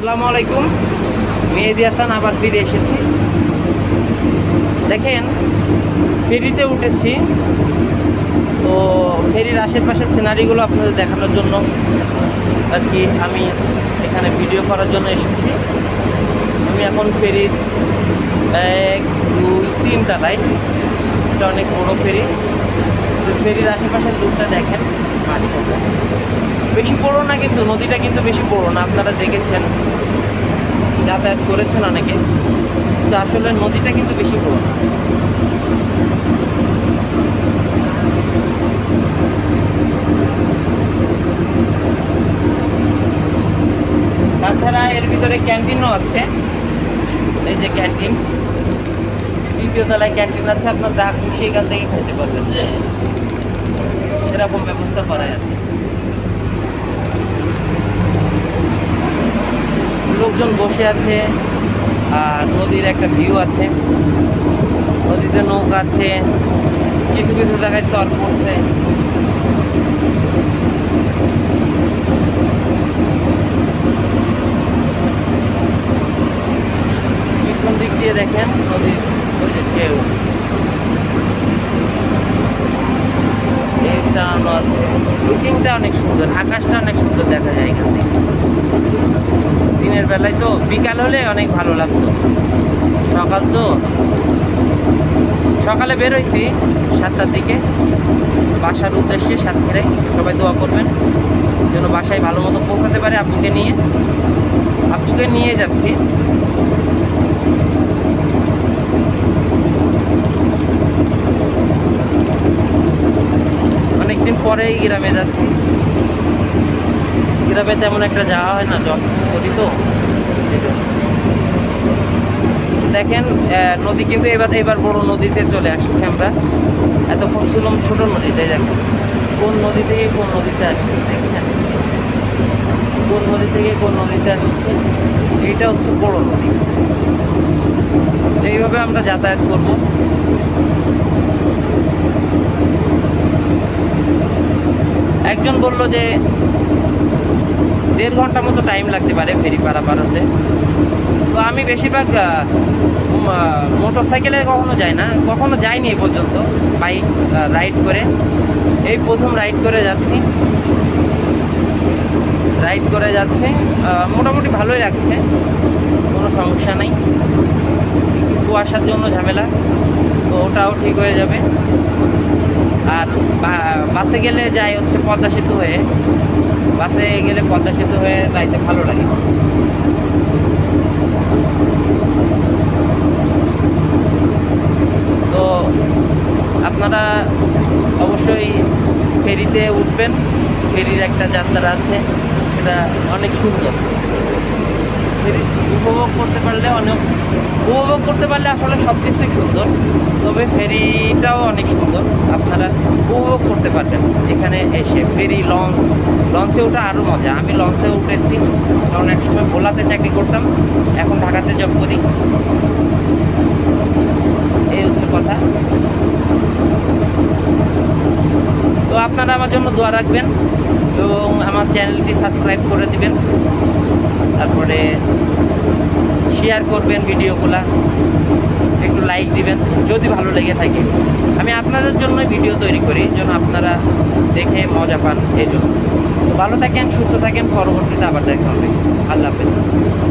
আসসালামু আলাইকুম। মেহেদি হাসান, আবার ফিরে এসেছি। দেখেন, ফেরিতে উঠেছি। তো ফেরির আশেপাশের সিনারিগুলো আপনাদের দেখানোর জন্য আর কি আমি এখানে ভিডিও করার জন্য এসেছি। আমি এখন ফেরির এক, দুই তিন তলায় এটা অনেক বড়ো ফেরি। ফেরির আশেপাশের লুকটা দেখেন পানিটা বেশি বড় না কিন্তু, নদীটা কিন্তু বেশি বড় না, আপনারা দেখেছেন। যাতায়াত করেছেন অনেকে, কিন্তু আসলে নদীটা কিন্তু বেশি বড় না। তাছাড়া এর ভিতরে ক্যান্টিনও আছে। এই যে ক্যান্টিন, দ্বিতীয় তলায় ক্যান্টিন আছে, আপনার যা খুশি এখান থেকে খেতে পারবেন। সেরকম ব্যবস্থা করা আছে। লোকজন বসে আছে, আর নদীর একটা ভিউ আছে। নদীতে নৌকা আছে, কিছু কিছু জায়গায় চর পড়ছে। পিছন দিক দিয়ে দেখেন নদীর ওই যে এই টানানো আছে লুকিংটা অনেক সুন্দর, আকাশটা অনেক সুন্দর দেখা যায় এখান থেকে। দিনের বেলায় তো, বিকাল হলে অনেক ভালো লাগতো। সকাল তো, সকালে বেরোইছি সাতটার দিকে। বাসার উদ্দেশ্যে সাত সাতক্ষীরায়, সবাই দোয়া করবেন। যেন বাসায় ভালো মতো পৌঁছাতে পারে আব্বুকে নিয়ে। আব্বুকে নিয়ে যাচ্ছি। পরেই গ্রামে যাচ্ছি। গ্রামে তেমন একটা যাওয়া হয় না জব করি তো দেখেন নদী কিন্তু এবার এবার বড় নদীতে চলে আসছে আমরা। এতক্ষণ ছিলাম ছোট নদীতে, দেখেন। কোন নদী থেকে কোন নদীতে আসছে দেখছেন কোন নদী থেকে কোন নদীতে আসছে, এইটা হচ্ছে বড় নদী। এইভাবে আমরা যাতায়াত করব। একজন বলল যে দেড় ঘণ্টা মতো টাইম লাগতে পারে ফেরি পারাপার হতে তো আমি বেশিরভাগ মোটর সাইকেলে কখনো যাই না। কখনো যাইনি এই পর্যন্ত। বাইক রাইড করে। এই প্রথম রাইড করে যাচ্ছি। রাইড করে যাচ্ছে। মোটামুটি ভালোই লাগছে। কোনো সমস্যা নেই। কুয়াশার জন্য ঝামেলা। তো ওটাও ঠিক হয়ে যাবে। বাসে গেলে যাই হচ্ছে পদ্মা সেতু হয়ে। বাসে গেলে পদ্মা সেতু হয়ে যাইতে ভালো লাগে। তো আপনারা অবশ্যই ফেরিতে উঠবেন। ফেরির একটা যাত্রা আছে। এটা অনেক সুন্দর। ফেরি উপভোগ করতে পারলে অনেক উপভোগ করতে পারলে আসলে সব কিছুই সুন্দর। তবে ফেরিটাও অনেক সুন্দর। আপনারা করতে পারবেন এখানে এসে ফেরি, লঞ্চ, লঞ্চে ওঠা আরও মজা। আমি লঞ্চে উঠেছি, কারণ এক সময় ভোলাতে চাকরি করতাম, এখন ঢাকাতে জব করি। এই হচ্ছে কথা। তো আপনারা আমার জন্য দোয়া রাখবেন এবং আমার চ্যানেলটি সাবস্ক্রাইব করে দিবেন। তারপরে শেয়ার করবেন ভিডিওগুলা। একটু লাইক দিবেন, যদি ভালো লেগে থাকে। আমি আপনাদের জন্য ভিডিও তৈরি করি, যেন আপনারা দেখে মজা পান এই জন্য। ভালো থাকেন, সুস্থ থাকেন, পরবর্তীতে আবার দেখা হবে। আল্লাহ হাফেজ।